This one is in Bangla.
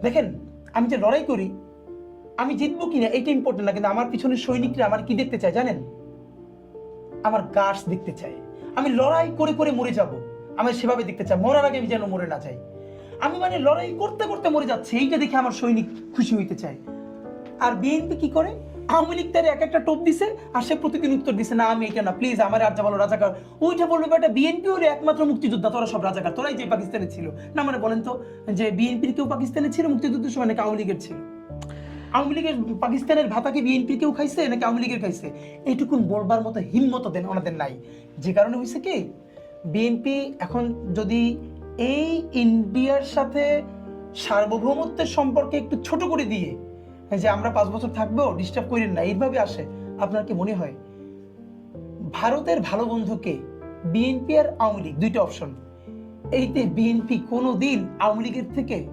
দেখেন, আমি যে লড়াই করি, আমি জিতবো কিনা এটা ইম্পর্টেন্ট না, কিন্তু আমার পিছনের সৈনিকরা আমার কি দেখতে চায় জানেন? আমার গাছ দেখতে চায়। আমি লড়াই করে করে মরে যাব। আমি সেভাবে দেখতে চাই, মরার আগে আমি যেন মরে না যাই। আমি মানে লড়াই করতে করতে মরে যাচ্ছি, এইটা দেখে আমার সৈনিক খুশি হইতে চায়। আর বিএনপি কি করে? আওয়ামী লীগ তার এক একটা টোপ দিছে আর সে প্রতিদিন উত্তর দিছে, না, আমি এটা না প্লিজ আমার রাজা বলো রাজাকার। ওইটা বলবে বেটা বিএনপি হলে একমাত্র মুক্তিযোদ্ধা, তোরা সব রাজাকার, তোরাই যে পাকিস্তানে ছিল। না মানে বলেন তো, যে বিএনপির কেউ পাকিস্তানে ছিল, মুক্তিযুদ্ধের সময় নাকি আওয়ামী লীগের ছিল? আওয়ামী লীগের পাকিস্তানের ভাতাকে বিএনপির কেউ খাইছে নাকি আওয়ামী লীগের খাইছে? এইটুকুন বলবার মতো হিম্মত দেন ওনাদের নাই। যে কারণে হয়েছে কি বিএনপি এখন যদি এই ইন্ডিয়ার সাথে সার্বভৌমত্বের সম্পর্কে একটু ছোট করে দিয়ে যে আমরা পাঁচ বছর থাকব ডিস্টার্ব করেন না। এইভাবে আসে। আপনার কি মনে হয়? ভারতের ভালো বন্ধুকে বিএনপি আর আওয়ামী লীগ, দুইটা অপশন এইতে বিএনপি কোনো দিন আওয়ামী লীগের থেকে